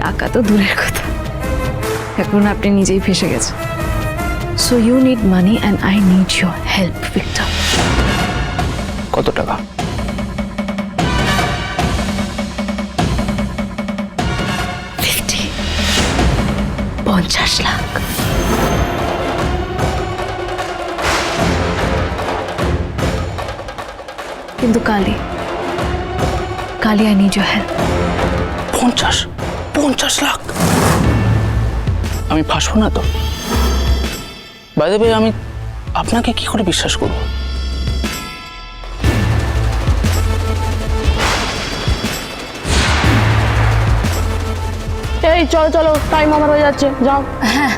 টাকা তো দূরের কথা এখন আপনি নিজেই ফেসে গেছেন so you need money and I need your help Victor কত টাকা ফিফটি পঞ্চাশ লাখ কিন্তু কালি কালি আই নিড ইউর হেল্প পঞ্চাশ পঞ্চাশ লাখ। আমি ফাঁসবো না তো। বাইরে আমি আপনাকে কি করে বিশ্বাস করব? এই চলো চলো টাইম আমার হয়ে যাচ্ছে যাও। হ্যাঁ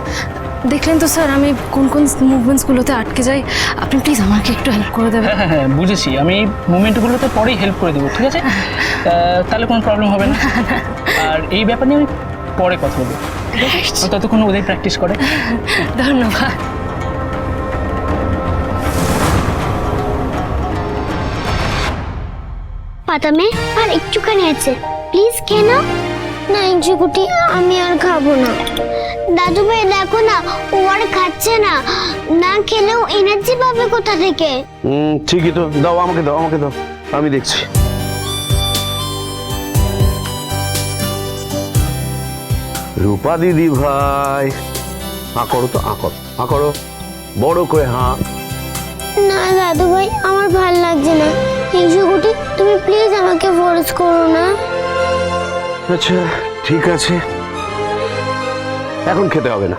দেখলেন তো স্যার আমি কোন কোন মুভমেন্টসগুলোতে আটকে যাই। আপনি প্লিজ আমাকে একটু হেল্প করে দেবেন। হ্যাঁ হ্যাঁ বুঝেছি। আমি মুভমেন্টগুলোতে পরেই হেল্প করে দেবো ঠিক আছে? আহ, তাহলে কোনো প্রবলেম হবে না। আর এই ব্যাপার নিয়ে আমি পরে কথা বলব। ততক্ষণ ওদের প্র্যাকটিস করে। ধন্যবাদ। পাতামে আর একটুখানি আছে। প্লিজ খেয়ে নাও। না ইঞ্চুকুটি আমি আর খাব না। দাদু ভাই দেখো না ও আর খাচ্ছে না। না খেলেও এনার্জি পাবে কোথা থেকে? হুম ঠিকই তো। দাও আমাকে দাও আমাকে দাও। আমি দেখছি। রূপা দিদি ভাই। হাঁ করো তো হাঁ করো হাঁ করো। বড় করে হাঁ। না দাদু ভাই আমার ভালো লাগছে না। ইঞ্চুকুটি তুমি প্লিজ আমাকে ফোর্স করো না। আচ্ছা ঠিক আছে। এখন খেতে হবে না।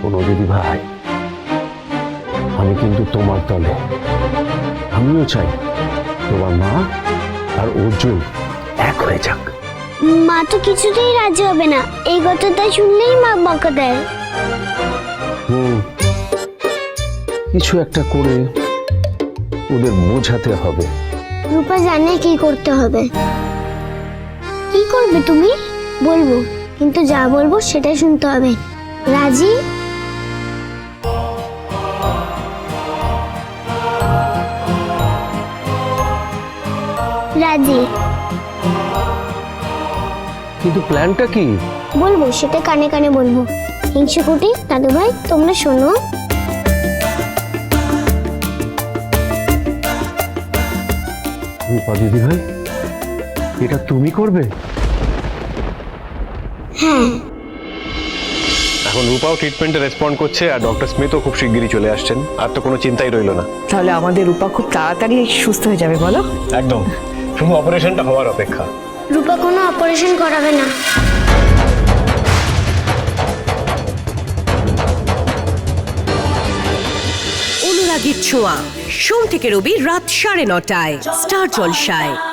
শোনো দিদি ভাই আমি কিন্তু তোমার দলে আমিও চাই তোমার মা আর অর্জুন এক হয়ে যাক। মা তো কিছুতেই রাজি হবে না। এই কথাটা শুনলেই মা বকা দেয়। হুম কিছু একটা করে ওদের বোঝাতে হবে। রূপা জানে কি করতে হবে। কি করবে তুমি? বলব। কিন্তু যা বলব সেটাই শুনতে হবে। রাজি? রাজি। কিন্তু প্ল্যানটা কি? বলব সেটা কানে কানে বলব। হিংসুকুটি দাদু ভাই তোমরা শোনো। রূপা দিদি ভাই এটা তুমি করবে? হ্যাঁ। এখন রূপাও ট্রিটমেন্টে রেসপন্ড করছে আর ডক্টর স্মিথও খুব শিগগিরই চলে আসছেন। আর তো কোনো চিন্তাই রইল না। তাহলে আমাদের রূপা খুব তাড়াতাড়ি সুস্থ হয়ে যাবে বলো। একদম। শুধু অপারেশনটা হওয়ার অপেক্ষা। রূপা কোনো অপারেশন করাবে না। অনুরাগীর ছোঁয়া। সোম থেকে রবি রাত সাড়ে নটায়। স্টার জলসায়।